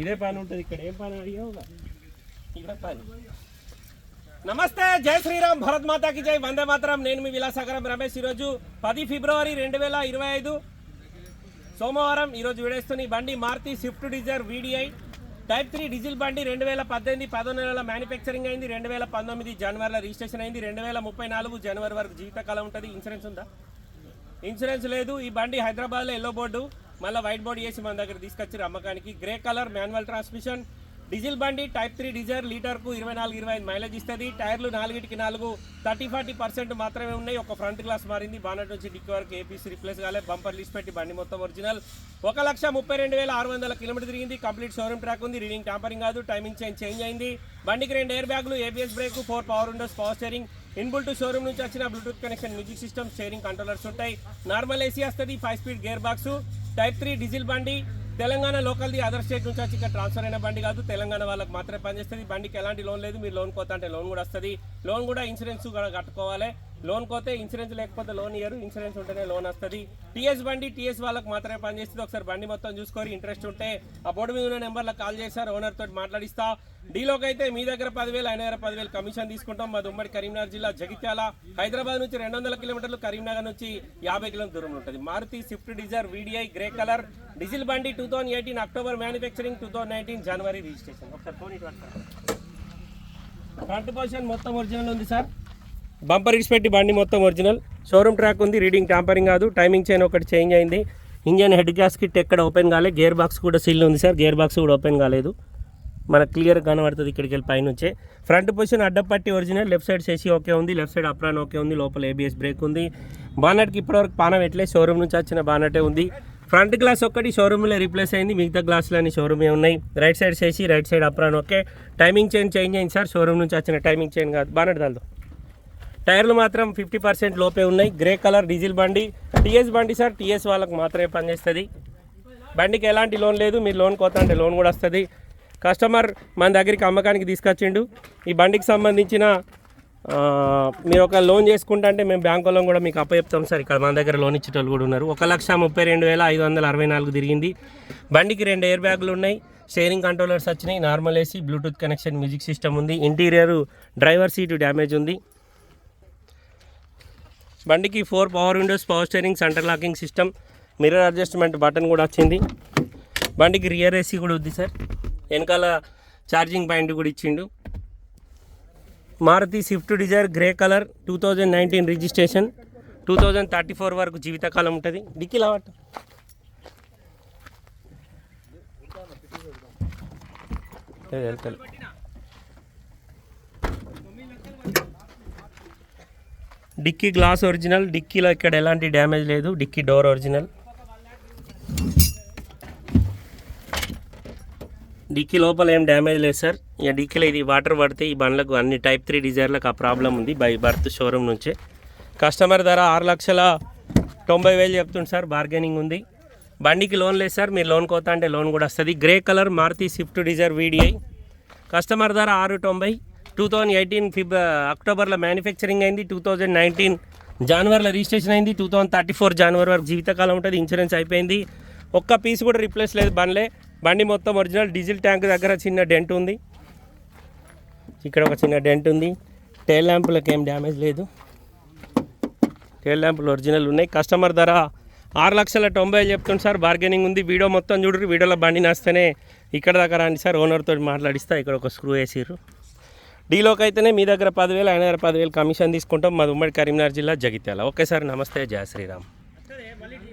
ఇదే పని ఉంటుంది ఇక్కడ ఏం పని అడిగావు పని. నమస్తే జై శ్రీరామ్ భరత్ మాతాకి జై వందే మాతరం. నేను మీ విలాసాగరం రమేష్. ఈరోజు పది ఫిబ్రవరి రెండు వేల ఇరవై ఐదు సోమవారం. ఈరోజు విడేస్తున్న బండి Maruti Swift Dzire VDI. Type three diesel బండి రెండు వేల పద్దెనిమిది పదకొండు నెలల మ్యానుఫ్యాక్చరింగ్ అయింది రెండు వేల పంతొమ్మిది జనవరిలో రిజిస్ట్రేషన్ అయింది రెండు వేల ముప్పై నాలుగు జనవరి వరకు జీవితకాలం ఉంటుంది. ఇన్సూరెన్స్ ఉందా? ఇన్సూరెన్స్ లేదు. ఈ బండి హైదరాబాద్లో ఎల్లో బోర్డు మళ్ళీ వైట్ బాడీ వేసి మన దగ్గర తీసుకొచ్చారు అమ్మకానికి. Grey colour manual transmission diesel బండి టైప్ త్రీ డీజర్ లీటర్కు ఇరవై నాలుగు ఇరవై ఐదు మైలేజ్ ఇస్తుంది. టైర్లు నాలుగిటికి నాలుగు థర్టీ ఫార్టీ పర్సెంట్ మాత్రమే ఉన్నాయి. ఒక ఫ్రంట్ గ్లాస్ మారింది. బానట్ నుంచి డిక్కి వరకు ఏపీసీ రిప్లేస్ కాలే. బంపర్ లిస్ట్ పెట్టి బండి మొత్తం ఒరిజినల్ ఒక లక్ష ముప్పై రెండు వేల ఆరు వందల కిలోమీటర్ తిరిగింది. కంప్లీట్ షోరూమ్ ట్రాక్ ఉంది. రీడింగ్ టాంపరింగ్ కాదు. టైమింగ్ చేంజ్ చేంజ్ అయింది. బండికి రెండు ఎయిర్ బ్యాగులు ABS brake four power windows power steering inbuilt showroom నుంచి వచ్చిన Bluetooth connection music system steering controllers ఉంటాయి. నార్మల్ ఏసీ వస్తుంది. Five speed gear box type three diesel బండి తెలంగాణ లోకల్ది అదర్ స్టేట్ నుంచి వచ్చి ఇక్కడ ట్రాన్స్ఫర్ అయిన బండి కాదు. తెలంగాణ వాళ్ళకి మాత్రమే పనిచేస్తుంది. బండికి ఎలాంటి లోన్ లేదు. మీరు లోన్ కోత అంటే లోన్ కూడా వస్తుంది. లోన్ కూడా ఇన్సూరెన్స్ కూడా కట్టుకోవాలి. లోన్ కోతే ఇన్సూరెన్స్ లేకపోతే లోన్ ఇయ్యరు ఇన్సూరెన్స్ ఉంటేనే లోన్ వస్తుంది. టీఎస్ బండి టీఎస్ వాళ్ళకి మాత్రమే పనిచేస్తుంది. ఒకసారి బండి మొత్తం చూసుకొని ఇంట్రెస్ట్ ఉంటే ఆ బోర్డు మీద ఉన్న నెంబర్లకు కాల్ చేశారు ఓనర్ తోటి మాట్లాడిస్తా. డీలోకి అయితే మీ దగ్గర పదివేలు ఆయన దగ్గర పదివేలు కమిషన్ తీసుకుంటాం. మా ఉమ్మడి కరీంనగర్ జిల్లా జగిత్యాల. హైదరాబాద్ నుంచి రెండు వందల కిలోమీటర్లు కరీంనగర్ నుంచి యాభై కిలోమీటర్ దూరం ఉంటుంది. Maruti Swift Dzire VDI grey colour. Diesel బండి two thousand eighteen October manufacturing two thousand nineteen January registration. ఒకసారి ఫోన్ ఇటు ఫ్రంట్ పొజిషన్ మొత్తం ఒరిజినల్ ఉంది సార్ బంపర్ ఇడిచిపెట్టి బండి మొత్తం ఒరిజినల్. షోరూమ్ ట్రాక్ ఉంది రీడింగ్ ట్యాంపరింగ్ కాదు. టైమింగ్ చైన్ ఒకటి చేంజ్ అయింది. ఇంజన్ హెడ్ గ్యాస్ కిట్ ఎక్కడ ఓపెన్ కాలేదు గేర్ బాక్స్ కూడా సీల్ ఉంది సార్. గేర్ బాక్స్ కూడా ఓపెన్ కాలేదు. మనకు క్లియర్ కనబడుతుంది ఇక్కడికి వెళ్ళి పైనుంచే. ఫ్రంట్ పొజిషన్ అడ్డపట్టి ఒరిజినల్. లెఫ్ట్ సైడ్ చేసి ఓకే ఉంది. లెఫ్ట్ సైడ్ అప్రాన్ ఓకే ఉంది. లోపల ఏబిఎస్ బ్రేక్ ఉంది. బానట్కి ఇప్పటివరకు పానం ఎట్లే. షోరూమ్ నుంచి వచ్చిన బానటే ఉంది. ఫ్రంట్ గ్లాస్ ఒక్కటి షోరూమ్లో రీప్లేస్ అయింది. మిగతా గ్లాసులన్నీ షోరూమే ఉన్నాయి. రైట్ సైడ్ చేసి right side apron okay. Timing chain change అయింది సార్. షోరూమ్ నుంచి వచ్చిన టైమింగ్ చైన్ కాదు. బానట్ దాల్దో. టైర్లు మాత్రం ఫిఫ్టీ పర్సెంట్ లోపే ఉన్నాయి. గ్రే కలర్ డీజిల్ బండి. టీఎస్ బండి సార్ టీఎస్ వాళ్ళకి మాత్రమే పనిచేస్తుంది. బండికి ఎలాంటి లోన్ లేదు. మీరు లోన్ కోత అంటే లోన్ కూడా వస్తుంది. కస్టమర్ మన దగ్గరికి అమ్మకానికి తీసుకొచ్చిండు. ఈ బండికి సంబంధించిన మీరు ఒక లోన్ చేసుకుంటా అంటే మేము బ్యాంకు లోన్ కూడా మీకు అప్పచెప్తాం సార్. ఇక్కడ మన దగ్గర లోన్ ఇచ్చేటోళ్ళు కూడా ఉన్నారు. ఒక లక్ష ముప్పై రెండు వేల ఐదు వందల అరవై నాలుగు తిరిగింది. బండికి రెండు ఎయిర్ బ్యాగులు ఉన్నాయి. స్టేరింగ్ కంట్రోలర్స్ వచ్చినాయి. Normal AC Bluetooth connection music system ఉంది. ఇంటీరియర్ డ్రైవర్ సీటు డ్యామేజ్ ఉంది. బండికి four power windows power steering centre locking system mirror adjustment button కూడా వచ్చింది. బండికి రియర్ ఏసీ కూడా ఉంది సార్ వెనకాల ఛార్జింగ్ పాయింట్ కూడా ఇచ్చిండు. Maruti Swift Dzire grey colour two thousand nineteen registration two thousand thirty four వరకు జీవితకాలం ఉంటుంది. డిక్కీలా లావట్ వెళ్తాను డిక్కీ గ్లాస్ ఒరిజినల్ డిక్కీలో ఇక్కడ ఎలాంటి డ్యామేజ్ లేదు డిక్కీ డోర్ ఒరిజినల్. డిక్కీ లోపల ఏం డ్యామేజ్ లేదు సార్. ఇక డిక్కీలో ఇది వాటర్ పడితే ఈ బండ్లకు అన్ని టైప్ త్రీ డిజైర్లకు ఆ ప్రాబ్లం ఉంది బై బర్త్ షోరూమ్ నుంచే. కస్టమర్ ధర ఆరు లక్షల తొంభై వేలు చెప్తుంది సార్ బార్గెనింగ్ ఉంది. బండికి లోన్ లేదు సార్ మీరు లోన్ కోతా అంటే లోన్ కూడా వస్తుంది. Grey colour Maruti Swift Dzire VDI. Customer ధర ఆరు తొంభై. టూ థౌజండ్ ఎయిటీన్ ఫిబ్ అక్టోబర్లో మ్యానుఫ్యాక్చరింగ్ అయింది టూ థౌజండ్ నైన్టీన్ జనవరిలో రిజిస్ట్రేషన్ అయింది two thousand thirty four January వరకు జీవితకాలం ఉంటుంది ఇన్సూరెన్స్ అయిపోయింది. ఒక్క పీస్ కూడా రిప్లేస్ లేదు బండ్లే. బండి మొత్తం ఒరిజినల్ డీజిల్ ట్యాంక్ దగ్గర చిన్న డెంట్ ఉంది. ఇక్కడ ఒక చిన్న డెంట్ ఉంది. టైల్ ల్యాంపులకు ఏం డ్యామేజ్ లేదు. టైల్ ల్యాంపులు ఒరిజినల్ ఉన్నాయి. కస్టమర్ ధర ఆరు లక్షల తొంభై చెప్తుంది సార్. బార్గెనింగ్ ఉంది. వీడియో మొత్తం చూడరు వీడియోలో బండి నస్తేనే ఇక్కడ దాకా రండి సార్. ఓనర్తో మాట్లాడిస్తా. ఇక్కడ ఒక స్క్రూ వేసిర్రు. డీలోకి అయితేనే మీ దగ్గర పదివేలు ఆయన దగ్గర పదివేలు కమిషన్ తీసుకుంటాం. మాది ఉమ్మడి కరీంనగర్ జిల్లా జగిత్యాల. ఓకే సార్ నమస్తే. జయ శ్రీరామ్.